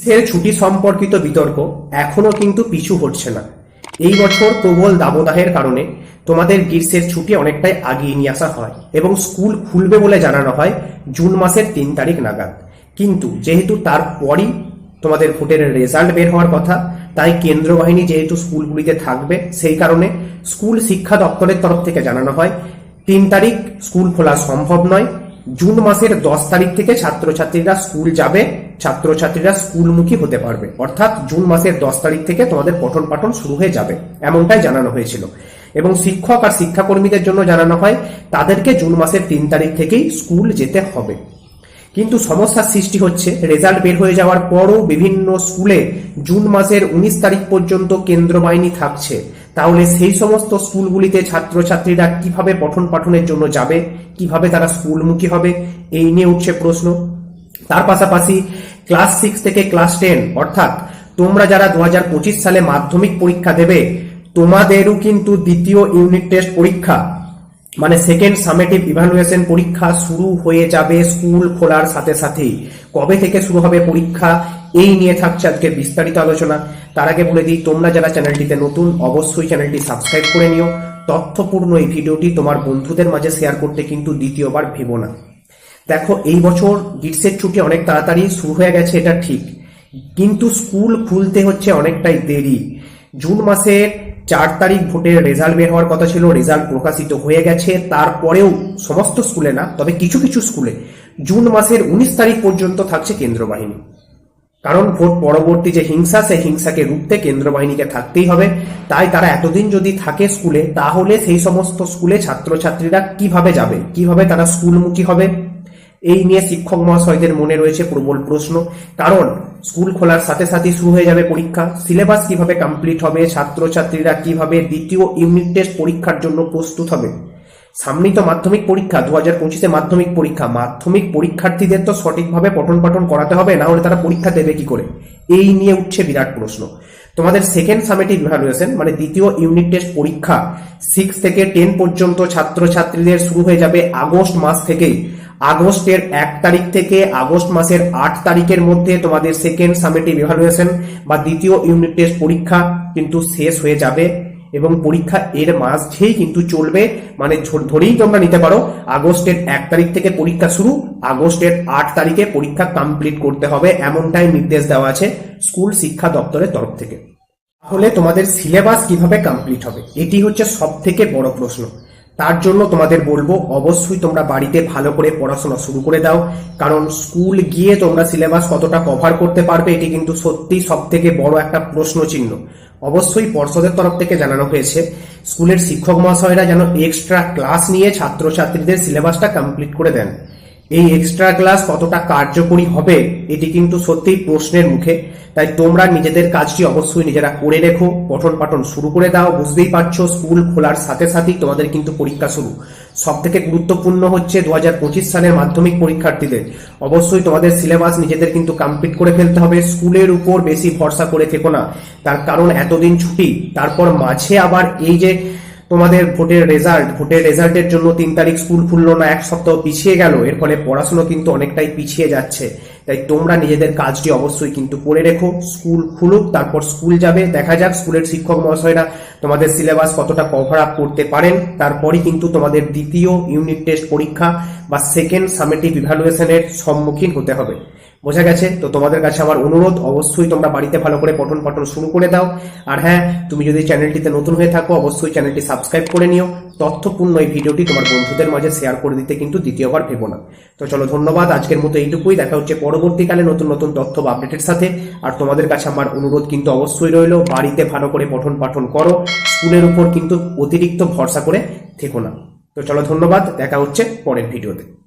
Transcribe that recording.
গ্রীষ্মের ছুটি সম্পর্কিত বিতর্ক এখনও কিন্তু পিছু হটছে না। এই বছর প্রবল দাবদাহের কারণে তোমাদের গ্রীষ্মের ছুটি অনেকটাই আগিয়ে নিয়ে আসা হয় এবং স্কুল খুলবে বলে জানানো হয় জুন মাসের তিন তারিখ নাগাদ। কিন্তু যেহেতু তারপরই তোমাদের ভোটের রেজাল্ট বের হওয়ার কথা, তাই কেন্দ্র বাহিনী যেহেতু স্কুলগুলিতে থাকবে, সেই কারণে স্কুল শিক্ষা দপ্তরের তরফ থেকে জানানো হয়, তিন তারিখ স্কুল খোলা সম্ভব নয়। জুন মাসের দশ তারিখ থেকে ছাত্রছাত্রীরা স্কুল যাবে ছাত্রছাত্রীরা স্কুলমুখী হতে পারবে। অর্থাৎ জুন মাসের দশ তারিখ থেকে তোমাদের পঠন পাঠন শুরু হয়ে যাবে, এমনটাই জানানো হয়েছিল। এবং শিক্ষক আর শিক্ষাকর্মীদের জন্য জানানো হয়, তাদেরকে জুন মাসের তিন তারিখ থেকেই স্কুল যেতে হবে। কিন্তু সমস্যার সৃষ্টি হচ্ছে, রেজাল্ট বের হয়ে যাওয়ার পরও বিভিন্ন স্কুলে জুন মাসের উনিশ তারিখ পর্যন্ত কেন্দ্র বাহিনী থাকছে। তাহলে সেই সমস্ত স্কুলগুলিতে ছাত্রছাত্রীরা কীভাবে পঠন পাঠনের জন্য যাবে, কীভাবে তারা স্কুলমুখী হবে, এই নিয়ে উঠছে প্রশ্ন। তার পাশাপাশি ক্লাস সিক্স থেকে ক্লাস টেন, অর্থাৎ তোমরা যারা দু হাজার পঁচিশ সালে মাধ্যমিক পরীক্ষা দেবে, তোমাদেরও কিন্তু দ্বিতীয় ইউনিট টেস্ট পরীক্ষা মানে সেকেন্ড সামেটিভ ইভালুয়েশন পরীক্ষা শুরু হয়ে যাবে স্কুল খোলার সাথে সাথেই। কবে থেকে শুরু হবে পরীক্ষা? এই নিয়ে থাকছে আজকে বিস্তারিত আলোচনা। তার আগে বলে দিই, তোমরা যারা চ্যানেলটিতে নতুন, অবশ্যই চ্যানেলটি সাবস্ক্রাইব করে নিও। তথ্যপূর্ণ এই ভিডিওটি তোমার বন্ধুদের মাঝে শেয়ার করতে কিন্তু দ্বিতীয়বার ভেবো না। দেখো, এই বছর গ্রীষ্মের ছুটি অনেক তাড়াতাড়ি শুরু হয়ে গেছে, এটা ঠিক। কিন্তু স্কুল খুলতে হচ্ছে অনেকটাই দেরি। জুন মাসের চার তারিখ ভোটের রেজাল্ট বের হওয়ার কথা ছিল, রেজাল্ট প্রকাশিত হয়ে গেছে। তারপরেও সমস্ত স্কুলে না, তবে কিছু কিছু স্কুলে জুন মাসের উনিশ তারিখ পর্যন্ত থাকছে কেন্দ্র বাহিনী। কারণ ভোট পরবর্তী যে হিংসা, সেই হিংসাকে রুখতে কেন্দ্র বাহিনীকে থাকতেই হবে। তাই তারা এতদিন যদি থাকে স্কুলে, তাহলে সেই সমস্ত স্কুলে ছাত্রছাত্রীরা কীভাবে যাবে? কীভাবে তারা স্কুলমুখী হবে? এই নিয়ে শিক্ষক মহাশয়দের মনে রয়েছে প্রবল প্রশ্ন। কারণ, স্কুল খোলার সাথে সাথে শুরু হয়ে যাবে পরীক্ষা। সিলেবাস কীভাবে কমপ্লিট হবে, ছাত্রছাত্রীরা কীভাবে দ্বিতীয় ইউনিট টেস্ট পরীক্ষার জন্য প্রস্তুত হবে? সামনেই তো মাধ্যমিক পরীক্ষা দু হাজার পঁচিশে মাধ্যমিক পরীক্ষা। মাধ্যমিক পরীক্ষার্থীদের তো সঠিকভাবে পঠন পাঠন করাতে হবে, না হলে তারা পরীক্ষা দেবে কি করে? এই নিয়ে উঠছে বিরাট প্রশ্ন। তোমাদের সেকেন্ড সামেটিভ ইভ্যালুয়েশন মানে দ্বিতীয় ইউনিট টেস্ট পরীক্ষা সিক্স থেকে টেন পর্যন্ত ছাত্রছাত্রীদের শুরু হয়ে যাবে আগস্ট মাস থেকেই। আগস্টের এক তারিখ থেকে আগস্ট মাসের আট তারিখের মধ্যে তোমাদের সেকেন্ড সামেটিভ ইভ্যালুয়েশন বা দ্বিতীয় ইউনিট টেস্ট পরীক্ষা কিন্তু শেষ হয়ে যাবে এবং পরীক্ষা এর মাঝেই কিন্তু চলবে। মানে ধরেই তোমরা নিতে পারো, আগস্টের এক তারিখ থেকে পরীক্ষা শুরু, আগস্টের আট তারিখে পরীক্ষা কমপ্লিট করতে হবে এমনটাই নির্দেশ দেওয়া আছে স্কুল শিক্ষা দপ্তরের তরফ থেকে। তাহলে তোমাদের সিলেবাস কীভাবে কমপ্লিট হবে? এটি হচ্ছে সব থেকে বড় প্রশ্ন। তার জন্য তোমাদের বলব, অবশ্যই তোমরা বাড়িতে ভালো করে পড়াশোনা শুরু করে দাও। কারণ স্কুল গিয়ে তোমরা সিলেবাস কতটা কভার করতে পারবে, এটি কিন্তু সত্যি সব থেকে বড় একটা প্রশ্ন চিহ্ন অবশ্যই পর্ষদের তরফ থেকে জানানো হয়েছে, স্কুলের শিক্ষক মহাশয়রা যেন এক্সট্রা ক্লাস নিয়ে ছাত্রছাত্রীদের সিলেবাসটা কমপ্লিট করে দেন। এই এক্সট্রা ক্লাস কতটা কার্যকরী হবে, এটি কিন্তু সত্যিই প্রশ্নের মুখে। তাই তোমরা নিজেদের কাজটি অবশ্যই নিজেরা করে রেখো, পঠন পাঠন শুরু করে দাও, বুঝতেই পারছ স্কুল খোলার সাথে সাথেই তোমাদের কিন্তু পরীক্ষা শুরু। সব থেকে গুরুত্বপূর্ণ হচ্ছে দু হাজার পঁচিশ সালের মাধ্যমিক পরীক্ষার্থীদের। অবশ্যই তোমাদের সিলেবাস নিজেদের কিন্তু কমপ্লিট করে ফেলতে হবে স্কুলের উপর বেশি ভরসা করে থেকো না। তার কারণ এতদিন ছুটি, তারপর মাঝে আবার এই যে তোমাদের ভোটের রেজাল্ট ভোটের রেজাল্টের জন্য তিন তারিখ স্কুল খুললো না, এক সপ্তাহ পিছিয়ে গেল, এর ফলে পড়াশোনা কিন্তু অনেকটাই পিছিয়ে যাচ্ছে। তাই তোমরা নিজেদের কাজটি অবশ্যই কিন্তু করে রেখো স্কুল খুলুক, তারপর স্কুল যাবে, দেখা যাক স্কুলের শিক্ষক মহাশয়রা তোমাদের সিলেবাস কতটা কভার আপ করতে পারেন তারপরই কিন্তু তোমাদের দ্বিতীয় ইউনিট টেস্ট পরীক্ষা বা সেকেন্ড সামেটিভ ইভ্যালুয়েশনের সম্মুখীন হতে হবে। বোঝা গেছে? তো তোমাদের কাছে আমার অনুরোধ, অবশ্যই তোমরা বাড়িতে ভালো করে পঠন পাঠন শুরু করে দাও। আর হ্যাঁ তুমি যদি চ্যানেলটিতে নতুন হয়ে থাকো, অবশ্যই চ্যানেলটি সাবস্ক্রাইব করে নিও। তথ্যপূর্ণ এই ভিডিওটি তোমার বন্ধুদের মাঝে শেয়ার করে দিতে কিন্তু দ্বিতীয়বার ভেবো না। তো চলো, ধন্যবাদ। আজকের মতো এইটুকুই। দেখা হচ্ছে পরবর্তীকালে নতুন নতুন তথ্য বা আপডেটের সাথে। আর তোমাদের কাছে আমার অনুরোধ কিন্তু অবশ্যই রইল, বাড়িতে ভালো করে পঠন পাঠন করো। স্কুলের উপর কিন্তু অতিরিক্ত ভরসা করে থেকো না। তো চলো, ধন্যবাদ। দেখা হচ্ছে পরের ভিডিওতে।